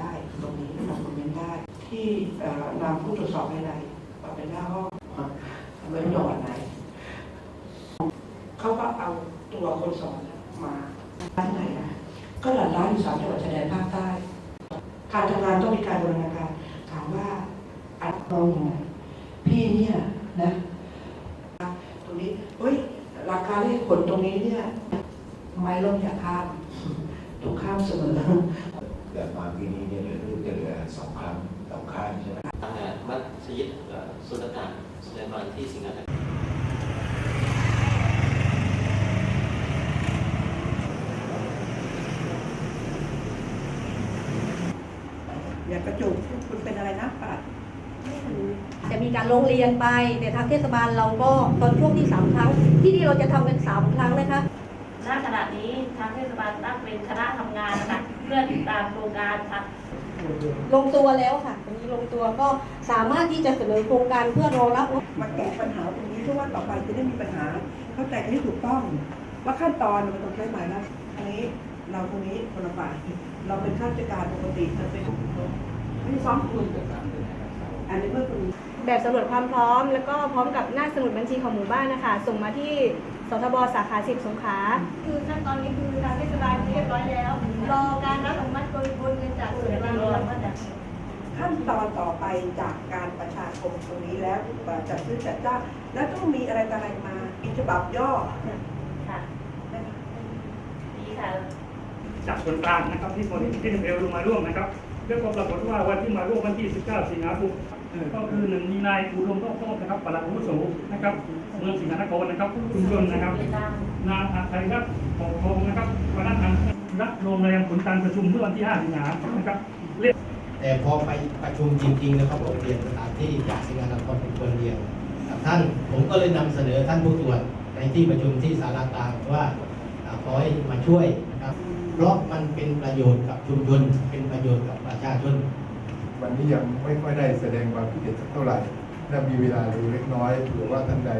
ได้ ตรงนี้นำคอมเมนต์ได้ ที่นำผู้ตรวจสอบภายในเอาไปหน้าห้องไว้จังหวัดไหน เขาก็เอาตัวคนสอนมาร้านไหนนะก็หลายร้านอยู่สามจังหวัดชายแดนภาคใต้ การทำงานต้องมีการบูรณาการถามว่าอัดลองยังไงพี่เนี่ยนะ ตรงนี้เฮ้ยหลักการเลขผลตรงนี้เนี่ย ไม่ล้มอย่าข้ามถูกข้ามเสมอ แต่มาปีนี้เนี่ยเหลือลูกจะเหลือสองครั้งสองข้างใช่ไหมทางมัสยิดสุลต่านสุไลมานที่สิงคโปร์อย่ากระจุกคุณเป็นอะไรนะปาดจะมีการโรงเรียนไป แต่ทางเทศบาลเราก็ตอนช่วงที่สามครั้ง ที่นี่เราจะทำกันสามครั้งนะคะณขณะนี้ทางเทศบาลตั้งเป็นคณะท พื่อติดตามโครงการค่ะ ลงตัวแล้วค่ะตรงนี้ลงตัวก็สามารถที่จะเสนอโครงการเพื่อรองรับ มาแก้ปัญหาตรงนี้เพื่อว่าต่อไปจะได้มีปัญหา เข้าใจกันให้ถูกต้อง ว่าขั้นตอนมันต้องใช้หมายนะอันนี้เราตรงนี้คนละฝ่ายเราเป็นข้าราชการปกติจะเป็นไม่ได้ซ้อมคุณอันนี้เมื่อคุณ แบบสำรวจความพร้อม แล้วก็พร้อมกับหน้าสมุดบัญชีของหมู่บ้านนะคะ ส่งมาที่สทบสาขา 10 สงขลา คือขั้นตอนนี้คือทางเทศบาลเรียบร้อยแล้ว รอการรับอนุมัติโอนเงินจากส่วนกลาง ขั้นตอนต่อไปจากการประชาคมตรงนี้แล้วจัดซื้อจัดจ้างแล้วต้องมีอะไรต่ออะไรมามีฉบับย่อค่ะนะคะดีค่ะจากส่วนกลางนะครับที่คนที่เอลลงมาร่วมนะครับแล้วก็ปรากฏว่าวันที่มาร่วมวันที่ 19 สิงหาคมก็คือหนึ่งมีนายอุดมต้องโทษนะครับปลัดอาวุโสนะครับเมืองสิงหนครนะครับคุณชนนะครับนางอาไทยรัตน์ปกครองนะครับคณะทางรัฐโรงแรมผลการประชุมเมื่อวันที่ 5 สิงหาคมนะครับ แต่พอไปประชุมจริงๆนะครับผมเรียนตามที่จากสิงหานครเป็นคนเรียนกับท่านผมก็เลยนำเสนอท่านผู้ตรวจในที่ประชุมที่สารากลางว่าขอให้มาช่วยนะครับเพราะมันเป็นประโยชน์กับชุมชนเป็นประโยชน์กับประชาชน วันนี้ยังไม่ค่อยได้แสดงความคิดเห็นสักเท่าไหร่ถ้ามีเวลาดูเล็กน้อยเผื่อว่าท่านใด